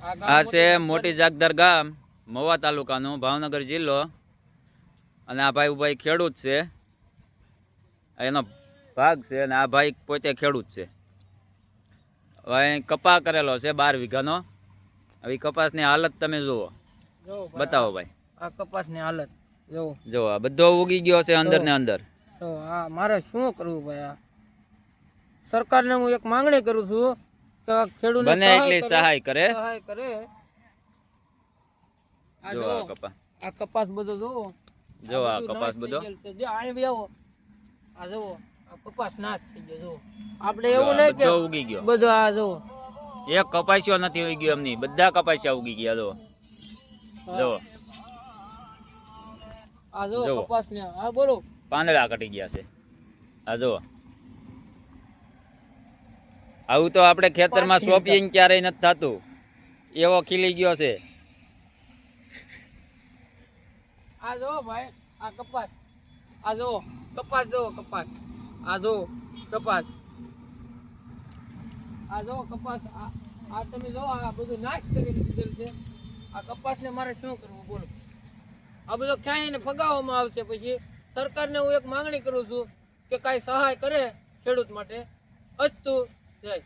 આ છે મોટી જાગદાર ગામ મવા તાલુકાનું ભાવનગર જિલ્લો. અને આ ભાઈ ભાઈ ખેડૂત છે. એનો ભાગ છે અને આ ભાઈ પોતે ખેડૂત છે. હવે કપા કરેલો છે બાર વીઘાનો. હવે કપાસની હાલત તમે જુઓ. બતાવો ભાઈ. આ કપાસની હાલત જો જો આ બધો ઉગી ગયો છે અંદર ને અંદર. તો આ મારે શું કરવું ભાઈ સરકારને હું એક માંગણી કરું છું ખેડૂતને બને એટલી સહાય કરે. સહાય કરે. આ જો આ કપા આ કપાસ બધો જો. જો આ કપાસ બધો. જો આય આવો આ જો આ કપાસ નાશ થઈ ગયો જો. આપણે એવું નહીં કે ઉગી ગયો. બધો આ જો. એક કપાસિયો નથી ઉગી ગયો એમની. બધા કપાસિયા ઉગી ગયા જો. જો. આ જો કપાસ ને આ બોલો. પાંદડા કટી ગયા છે. આ જો. આવું તો આપણે ખેતરમાં સોંપીએ ને ક્યારેય નથી થતું. એવો ખીલી ગયો છે. આ જો ભાઈ આ કપાસ. આ જો કપાસ જો કપાસ. આ જો કપાસ. આ જો કપાસ. આ તમે જો આ બધું નાશ કરી દીધેલ છે. આ કપાસને મારે શું કરવું બોલો. આ બધો ક્યાંય ફગાવવામાં આવશે પછી? સરકારને હું એક માંગણી કરું છું કે કાંઈ સહાય કરે ખેડૂત માટે. અસ્તુ rồi.